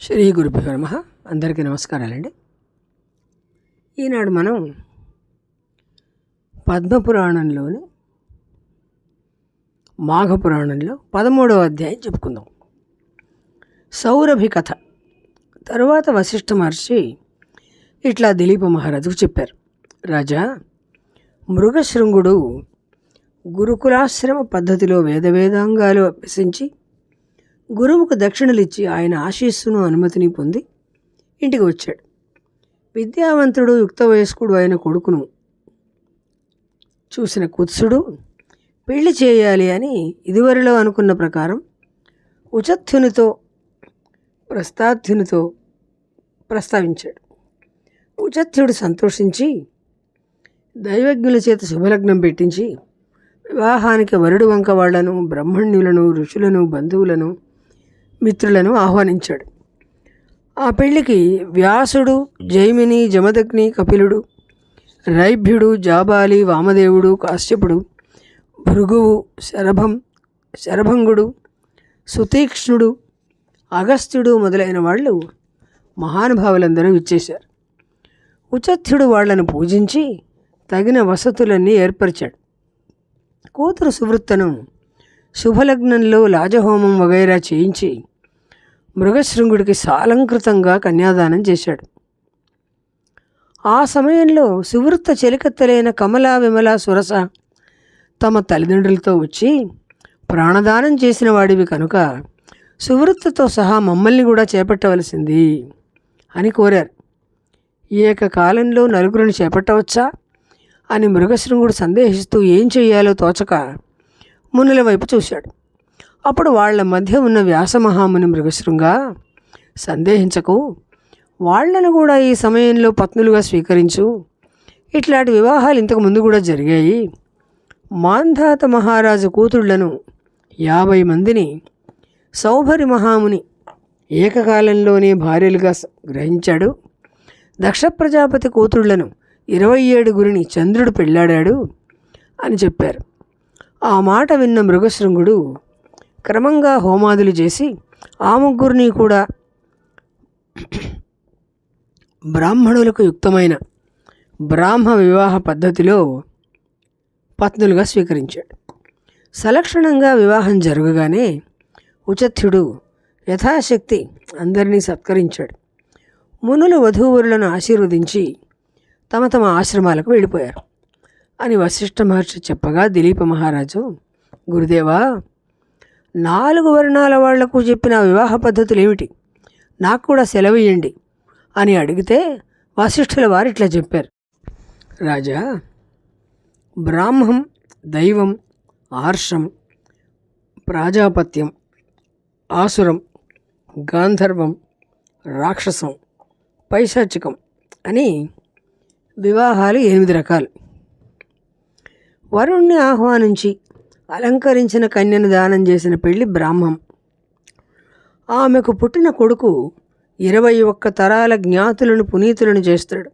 శ్రీ గురుభ్యో నమ. అందరికీ నమస్కారాలండి. ఈనాడు మనం పద్మపురాణంలోని మాఘపురాణంలో పదమూడవ అధ్యాయం చెప్పుకుందాం. సౌరభి కథ. తరువాత వశిష్ఠ మహర్షి ఇట్లా దిలీప మహారాజుకు చెప్పారు. రాజా మృగశృంగుడు గురుకులాశ్రమ పద్ధతిలో వేద వేదాంగాలు అభ్యసించి గురువుకు దక్షిణలిచ్చి ఆయన ఆశీస్సును అనుమతిని పొంది ఇంటికి వచ్చాడు. విద్యావంతుడు యుక్త వయస్కుడు అయిన కొడుకును చూసిన కుత్సుడు పెళ్ళి చేయాలి అని ఇదివరలో అనుకున్న ప్రకారం ఉచత్యునితో ప్రస్తాత్యునితో ప్రస్తావించాడు. ఉచత్యుడు సంతోషించి దైవజ్ఞుల చేత శుభలగ్నం పెట్టించి వివాహానికి వరుడు వంక వాళ్ళను బ్రహ్మణ్యులను ఋషులను బంధువులను మిత్రులను ఆహ్వానించాడు. ఆ పెళ్ళికి వ్యాసుడు జైమిని జమదగ్ని కపిలుడు రైభ్యుడు జాబాలి వామదేవుడు కాశ్యపుడు భృగువు శరభం శరభంగుడు సుతీక్ష్ణుడు అగస్త్యుడు మొదలైన వాళ్ళు మహానుభావులందరూ ఇచ్చేశారు ఉచత్యుడు వాళ్ళను పూజించి తగిన వసతులన్నీ ఏర్పరిచాడు. కూతురు సువృత్తను శుభలగ్నంలో లాజహోమం వగైరా చేయించి మృగశృంగుడికి సాలంకృతంగా కన్యాదానం చేశాడు. ఆ సమయంలో సువృత్త చెలికత్తెలైన కమలా విమల సురస తమ తల్లిదండ్రులతో వచ్చి ప్రాణదానం చేసిన వాడివి కనుక సువృత్తతో సహా మమ్మల్ని కూడా చేపట్టవలసింది అని కోరారు. ఏకకాలంలో నలుగురిని చేపట్టవచ్చా అని మృగశృంగుడు సందేహిస్తూ ఏం చెయ్యాలో తోచక మునుల వైపు చూశాడు. అప్పుడు వాళ్ళ మధ్య ఉన్న వ్యాసమహాముని మృగశృంగా సందేహించకు వాళ్ళను కూడా ఈ సమయంలో పత్నులుగా స్వీకరించు. ఇట్లాంటి వివాహాలు ఇంతకు ముందు కూడా జరిగాయి. మాంధాత మహారాజు కూతుళ్ళను యాభై మందిని సౌభరి మహాముని ఏకకాలంలోనే భార్యలుగా గ్రహించాడు. దక్ష ప్రజాపతి కూతుళ్ళను ఇరవై ఏడుగురిని చంద్రుడు పెళ్ళాడాడు అని చెప్పారు. ఆ మాట విన్న మృగశృంగుడు క్రమంగా హోమాదులు చేసి ఆ ముగ్గురిని కూడా బ్రాహ్మణులకు యుక్తమైన బ్రాహ్మ వివాహ పద్ధతిలో పత్నులుగా స్వీకరించాడు. సలక్షణంగా వివాహం జరగగానే ఉచత్యుడు యథాశక్తి అందరినీ సత్కరించాడు. మునులు వధూవరులను ఆశీర్వదించి తమ తమ ఆశ్రమాలకు వెళ్ళిపోయారు. అని వశిష్ఠ మహర్షి చెప్పగా దిలీప మహారాజు గురుదేవా నాలుగు వర్ణాల వాళ్ళకు చెప్పిన వివాహ పద్ధతులు ఏమిటి? నాకు కూడా సెలవియండి అని అడిగితే వశిష్ఠుల వారు ఇట్లా చెప్పారు. రాజా బ్రాహ్మం దైవం ఆర్షం ప్రాజాపత్యం ఆసురం గాంధర్వం రాక్షసం పైశాచికం అని వివాహాలు ఎనిమిది రకాలు. వరుణ్ణి ఆహ్వానించి అలంకరించిన కన్యను దానం చేసిన పెళ్ళి బ్రాహ్మం. ఆమెకు పుట్టిన కొడుకు ఇరవై ఒక్క తరాల జ్ఞాతులను పునీతులను చేస్తాడు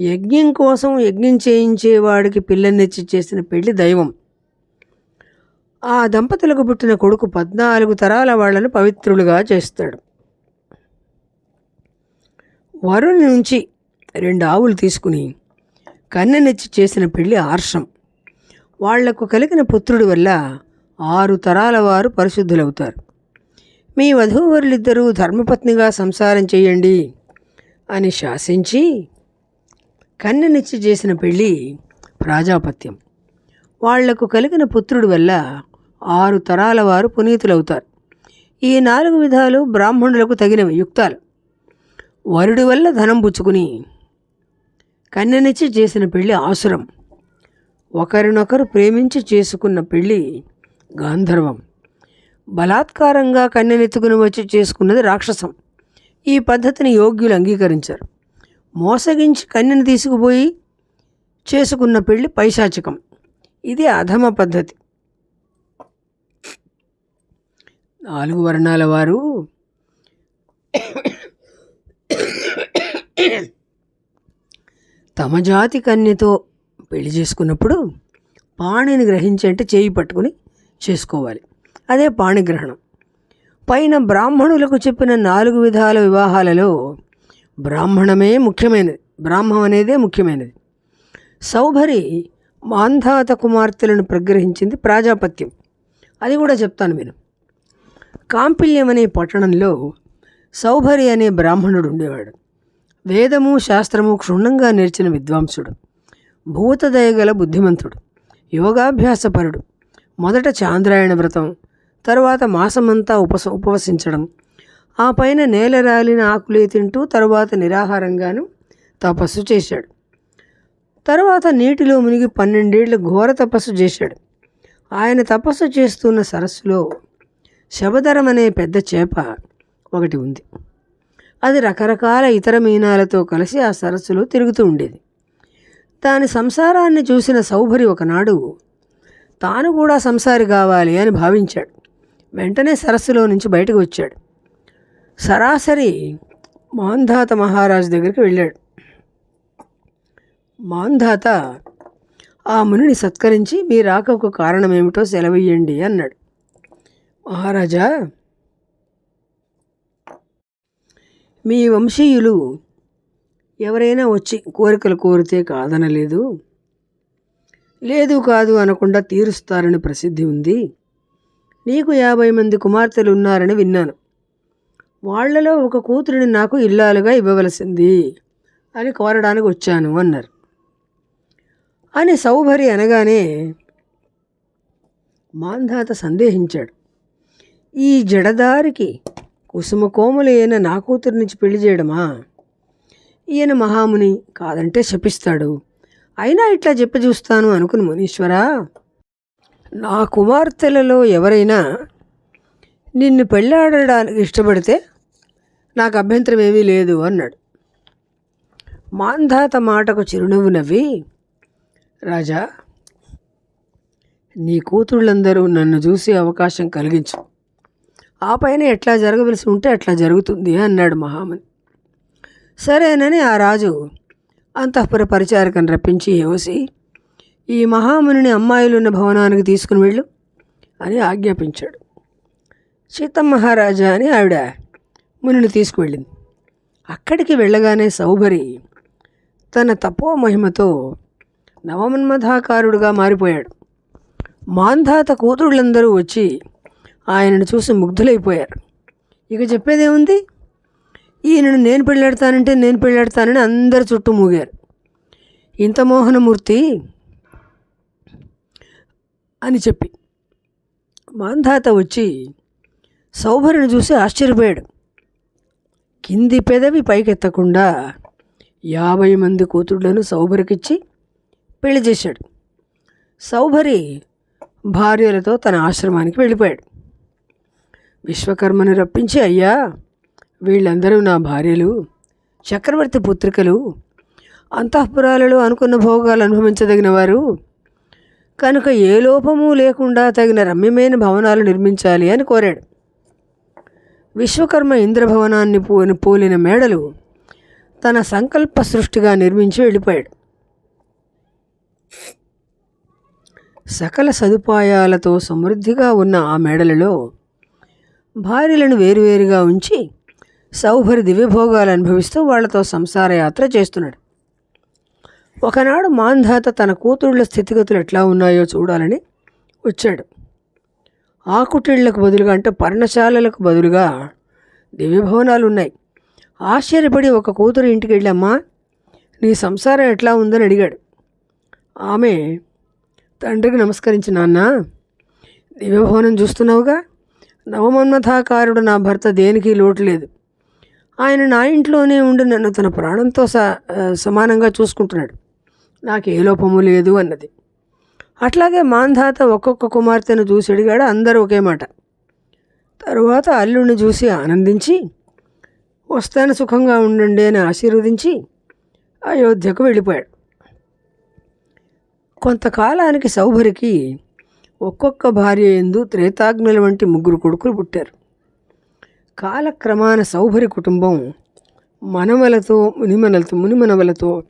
యజ్ఞం కోసం యజ్ఞం చేయించేవాడికి పిల్లనిచ్చి చేసిన పెళ్ళి దైవం. ఆ దంపతులకు పుట్టిన కొడుకు పద్నాలుగు తరాల వాళ్ళను పవిత్రులుగా చేస్తాడు వరుని నుంచి రెండు ఆవులు తీసుకుని కన్నెనిచ్చి చేసిన పెళ్ళి ఆర్షం. వాళ్ళకు కలిగిన పుత్రుడి వల్ల ఆరు తరాల వారు పరిశుద్ధులవుతారు. మీ వధూవరులిద్దరూ ధర్మపత్నిగా సంసారం చేయండి అని శాసించి కన్నెనిచ్చి చేసిన పెళ్ళి ప్రాజాపత్యం. వాళ్ళకు కలిగిన పుత్రుడి వల్ల ఆరు తరాల వారు పునీతులవుతారు. ఈ నాలుగు విధాలు బ్రాహ్మణులకు తగినవి యుక్తాలు. వరుడి వల్ల ధనం పుచ్చుకుని కన్నెనిచ్చి చేసిన పెళ్ళి ఆసురం. ఒకరినొకరు ప్రేమించి చేసుకున్న పెళ్ళి గాంధర్వం. బలాత్కారంగా కన్నెనెత్తుకుని వచ్చి చేసుకున్నది రాక్షసం. ఈ పద్ధతిని యోగ్యులు అంగీకరించారు. మోసగించి కన్యను తీసుకుపోయి చేసుకున్న పెళ్ళి పైశాచికం. ఇది అధమ పద్ధతి. నాలుగు వర్ణాల వారు తమ జాతి కన్యతో పెళ్ళి చేసుకున్నప్పుడు పాణిని గ్రహించి అంటే చేయి పట్టుకుని చేసుకోవాలి. అదే పాణిగ్రహణం పైన బ్రాహ్మణులకు చెప్పిన నాలుగు విధాల వివాహాలలో బ్రాహ్మణమే ముఖ్యమైనది. బ్రాహ్మం అనేదే ముఖ్యమైనది. సౌభరి మాంధాత కుమార్తెలను ప్రగ్రహించింది ప్రాజాపత్యం. అది కూడా చెప్తాను నేను. కాంపిల్యం అనే పట్టణంలో సౌభరి అనే బ్రాహ్మణుడు ఉండేవాడు. వేదము శాస్త్రము క్షుణ్ణంగా నేర్చిన విద్వాంసుడు. భూతదయగల బుద్ధిమంతుడు యోగాభ్యాసపరుడు. మొదట చాంద్రాయణ వ్రతం తరువాత మాసమంతా ఉపస ఉపవసించడం. ఆ పైన నేల రాలిన ఆకులే తింటూ తరువాత నిరాహారంగాను తపస్సు చేశాడు. తరువాత నీటిలో మునిగి పన్నెండేళ్ళు ఘోర తపస్సు చేశాడు. ఆయన తపస్సు చేస్తున్న సరస్సులో శబదరం అనే పెద్ద చేప ఒకటి ఉంది. అది రకరకాల ఇతర మీనాలతో కలిసి ఆ సరస్సులో తిరుగుతూ ఉండేది. దాని సంసారాన్ని చూసిన సౌభరి ఒకనాడు తాను కూడా సంసారి కావాలి అని భావించాడు. వెంటనే సరస్సులో నుంచి బయటకు వచ్చాడు. సరాసరి మాంధాత మహారాజు దగ్గరికి వెళ్ళాడు. మాంధాత ఆ మునిని సత్కరించి మీ రాకకు కారణం ఏమిటో సెలవయ్యండి అన్నాడు. మహారాజా మీ వంశీయులు ఎవరైనా వచ్చి కోరికలు కోరితే కాదనలేదు. లేదు కాదు అనకుండా తీరుస్తారని ప్రసిద్ధి ఉంది. నీకు యాభై మంది కుమార్తెలు ఉన్నారని విన్నాను. వాళ్ళలో ఒక కూతురిని నాకు ఇల్లాలుగా ఇవ్వవలసింది అని కోరడానికి వచ్చాను అన్నారు. అని సౌభరి అనగానే మాంధాత సందేహించాడు. ఈ జడదారికి కుసుమ కోమలైన నా కూతురు నుంచి పెళ్ళి చేయడమా? ఈయన మహాముని కాదంటే శపిస్తాడు. అయినా ఇట్లా చెప్పి చూస్తాను అనుకుని మునీశ్వరా. నా కుమార్తెలలో ఎవరైనా నిన్ను పెళ్ళాడడానికి ఇష్టపడితే నాకు అభ్యంతరం ఏమీ లేదు అన్నాడు. మాంధాత మాటకు చిరునవ్వు నవ్వి రాజా నీ కూతుళ్ళందరూ నన్ను చూసే అవకాశం కలిగించు. ఆ పైన ఎట్లా జరగవలసి ఉంటే అట్లా జరుగుతుంది అన్నాడు మహాముని. సరేనని ఆ రాజు అంతఃపుర పరిచారకను రప్పించి యోసి ఈ మహామునిని అమ్మాయిలున్న భవనానికి తీసుకుని వెళ్ళు అని ఆజ్ఞాపించాడు. సీతమ్మ మహారాజా అని ఆవిడ మునిని తీసుకువెళ్ళింది. అక్కడికి వెళ్ళగానే సౌభరి తన తపో మహిమతో నవమన్మధాకారుడుగా మారిపోయాడు. మాంధాత కూతురులందరూ వచ్చి ఆయనను చూసి ముగ్ధులైపోయారు. ఇక చెప్పేదేముంది? ఈయనను నేను పెళ్ళాడతానంటే నేను పెళ్ళాడతానని అందరు చుట్టూ మూగారు. ఇంత మోహనమూర్తి అని చెప్పి మాంధాత వచ్చి సౌభరిని చూసి ఆశ్చర్యపోయాడు. కింది పెదవి పైకెత్తకుండా యాభై మంది కూతుళ్ళను సౌభరికిచ్చి పెళ్ళి చేశాడు. సౌభరి భార్యలతో తన ఆశ్రమానికి వెళ్ళిపోయాడు. విశ్వకర్మను రప్పించి అయ్యా వీళ్ళందరూ నా భార్యలు చక్రవర్తి పుత్రికలు అంతఃపురాలలో అనుకున్న భోగాలు అనుభవించదగిన వారు కనుక ఏ లోపము లేకుండా తగిన రమ్యమైన భవనాలు నిర్మించాలి అని కోరాడు. విశ్వకర్మ ఇంద్రభవనాన్ని పోని పోలిన మేడలు తన సంకల్ప సృష్టిగా నిర్మించి వెళ్ళిపోయాడు. సకల సదుపాయాలతో సమృద్ధిగా ఉన్న ఆ మేడలలో భార్యలను వేరువేరుగా ఉంచి సౌభరి దివ్యభోగాలు అనుభవిస్తూ వాళ్ళతో సంసార యాత్ర చేస్తున్నాడు. ఒకనాడు మాంధాత తన కూతుళ్ళ స్థితిగతులు ఎట్లా ఉన్నాయో చూడాలని వచ్చాడు. ఆకుటిళ్ళకు బదులుగా అంటే పర్ణశాలలకు బదులుగా దివ్యభవనాలు ఉన్నాయి ఆశ్చర్యపడి ఒక కూతురు ఇంటికి వెళ్ళమ్మా నీ సంసారం ఎట్లా ఉందని అడిగాడు. ఆమె తండ్రికి నమస్కరించి నాన్న దివ్యభవనం చూస్తున్నావుగా? నవమన్మథాకారుడు నా భర్త దేనికి లోటు లేదు. ఆయన నా ఇంట్లోనే ఉండి నన్ను తన ప్రాణంతో స సమానంగా చూసుకుంటున్నాడు. నాకు ఏ లోపము లేదు అన్నది. అట్లాగే మాంధాత ఒక్కొక్క కుమార్తెను చూసి అడిగాడు అందరూ ఒకే మాట. తరువాత అల్లుడిని చూసి ఆనందించి వస్తాను సుఖంగా ఉండండి అని ఆశీర్వదించి అయోధ్యకు వెళ్ళిపోయాడు. కొంతకాలానికి సౌభరికి ఒక్కొక్క భార్య ఎందు త్రేతాగ్నుల వంటి ముగ్గురు కొడుకులు పుట్టారు. కాలక్రమాన సౌభరి కుటుంబం మనమలతో మునిమనలతో మునిమనవలతో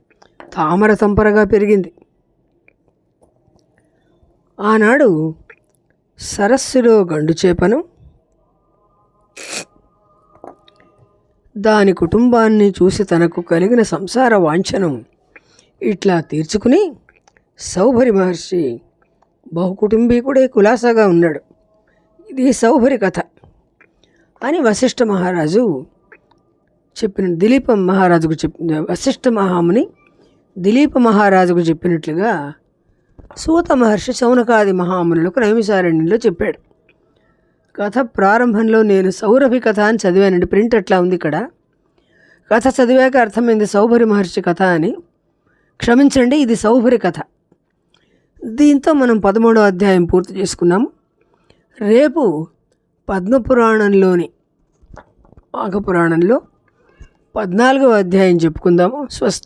తామర తంపరగా పెరిగింది. ఆనాడు సరస్సులో గండు చేపను దాని కుటుంబాన్ని చూసి తనకు కలిగిన సంసార వాంఛను ఇట్లా తీర్చుకుని సౌభరి మహర్షి బహుకుటుంబీకుడే కులాసాగా ఉన్నాడు. ఇది సౌభరి కథ. అని వశిష్ఠ మహారాజు చెప్పిన దిలీప మహారాజుకు చెప్పిన వశిష్ఠ మహాముని దిలీప మహారాజుకు చెప్పినట్లుగా సూత మహర్షి శౌనకాది మహామునులకు నైమిసారణ్యంలో చెప్పాడు. కథ ప్రారంభంలో నేను సౌరభి కథ అని చదివానండి. ప్రింట్ అట్లా ఉంది ఇక్కడ? కథ చదివాక అర్థమైంది సౌభరి మహర్షి కథ అని. క్షమించండి ఇది సౌభరి కథ. దీంతో మనం పదమూడో అధ్యాయం పూర్తి చేసుకున్నాము. రేపు పద్మపురాణంలోని మాఘపురాణంలో పద్నాలుగవ అధ్యాయం చెప్పుకుందాము. స్వస్తి